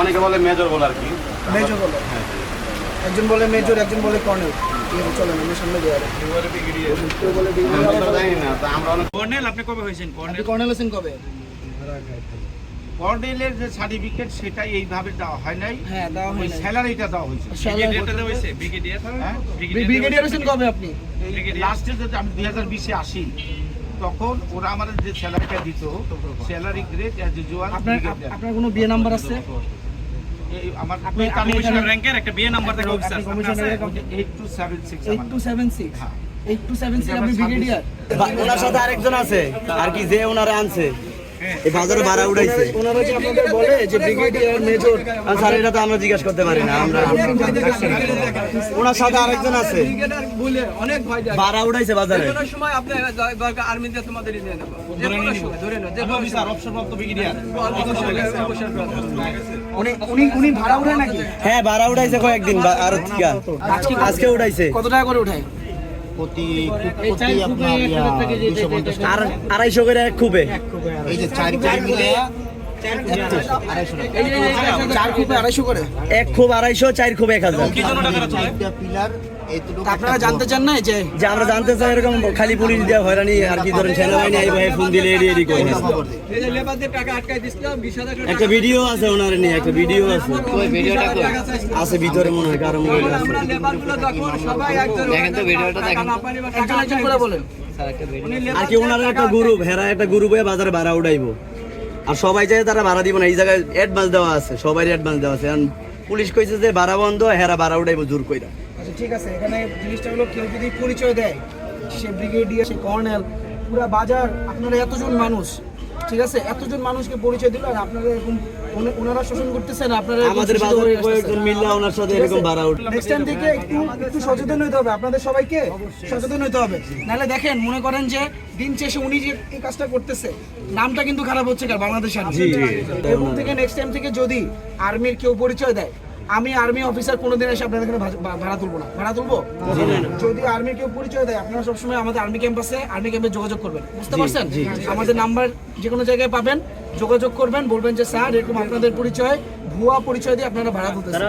অনেকে বলে মেজর বলে আর কি। মেজর বলে? একজন বলে মেজর একজন বলে কর্নেল। কর্নেলের যে সার্টিফিকেট সেটা এইভাবে দেওয়া হয় নাই। হ্যাঁ ওই স্যালারিটা দেওয়া হয়েছে। ব্রিগেডিয়ারটা দেওয়া হয়েছে? ব্রিগেডিয়ার? হ্যাঁ? কবে আপনি? লাস্টে যদি আমি দুই হাজার বিশে আসি তখন ওরা আমাদের যে স্যালারিটা দিত স্যালারি গ্রেড অ্যাজ ইউজুয়াল আপনার আপনার কোনো বিয়ে নাম্বার আছে? আমার কমিশনার র্যাঙ্কের একটা বিএ নাম্বার থেকে অফিসার কমিশনারের eight two seven six eight two seven six হ্যাঁ। এইট টু সেভেন সিক্স আপনি ব্রিগেডিয়ার ওনার সাথে আরেকজন আছে আর কি যে ওনারে আনছে। এই বাজারে ভাড়া উঠাইছে ওনারা যে আপনাদের বলে যে ব্রিগেডিয়ার মেজর আর স্যার এটা তো আমরা জিজ্ঞাসা করতে পারি না আমরা ওনার সাথে আরেকজন আছে। অনেক ভয় ভাড়া উঠাইছে বাজারে। কোনো সময় আপনি আর্মিতে তোমাদের নিয়ে নেব। যে কোনো সময় ধরে নাও যে কোনো অফিসার অবসরপ্রাপ্ত ব্রিগেডিয়ার। অবসর অবসর উনি উনি উনি ভাড়া উঠায় নাকি? হ্যাঁ ভাড়া উঠাইছে কয়েকদিন আর আজকে উঠাইছে কত টাকা করে উঠায়? প্রতি প্রতি আপনার দুশো পঞ্চাশ আর আড়াইশো করে এক খুবে এই যে চার চার মিলে চার খুব আড়াইশো করে এক খুব আড়াইশো চার খুব এক হাজার। পিলার আপনারা জানতে চান না যে যে আমরা জানতে চাই এরকম খালি পুলিশ দেওয়া হয়রানি আর কি ধরেন সেনাবাহিনী এই ভাই ফোন দিলে এডি এডি করে খবর দিই। এই যে লেবারদের টাকা আটকাই দিছিলাম বিশ হাজার করে একটা ভিডিও আছে ওনার নিয়ে একটা ভিডিও আছে। ভিডিওটা টাকা আছে ভিতরে মনে হয় কারও মোবাইল আছে। আমরা লেবারগুলো যখন সবাই একজন দেখেন তো ভিডিওটা দেখেন। একজন একজন করে বলেন। আর কি ওনার একটা গ্রুপ হেরা একটা গ্রুপ হয়ে বাজারে ভাড়া উঠাইবো। আর সবাই চাই তারা ভাড়া দিব না এই জায়গায় অ্যাডভান্স দেওয়া আছে সবাই অ্যাডভান্স দেওয়া আছে। পুলিশ কইছে যে ভাড়া বন্ধ হেরা ভাড়া উঠাইবো জোর কইরা। আচ্ছা ঠিক আছে এখানে জিনিসটা হলো কেউ যদি পরিচয় দেয় সে ব্রিগেডিয়ার সে কর্নেল পুরো বাজার আপনারা এতজন মানুষ ঠিক আছে এতজন মানুষকে পরিচয় দিল আর আপনারা এরকম ওনারা শোষণ করতেছেন আপনারা আমাদের বাজারে কয়েকজন মিল্লা ওনার সাথে এরকম ভাড়া উঠ নেক্সট টাইম থেকে একটু একটু সচেতন হতে হবে আপনাদের সবাইকে সচেতন হতে হবে। নাহলে দেখেন মনে করেন যে দিন শেষে উনি যে এই কাজটা করতেছে নামটা কিন্তু খারাপ হচ্ছে কার বাংলাদেশের এরকম থেকে নেক্সট টাইম থেকে যদি আর্মির কেউ পরিচয় দেয় আমি আর্মি অফিসার কোনোদিন এসে আপনাদের এখানে ভাড়া তুলবো না। ভাড়া তুলবো? যদি আর্মি কেউ পরিচয় দেয় আপনারা সবসময় আমাদের আর্মি ক্যাম্পাসে আর্মি ক্যাম্পে যোগাযোগ করবেন। বুঝতে পারছেন? আমাদের নাম্বার যে কোনো জায়গায় পাবেন যোগাযোগ করবেন বলবেন যে স্যার এরকম আপনাদের পরিচয় ভুয়া পরিচয় দিয়ে আপনারা ভাড়া তুলতেছেন।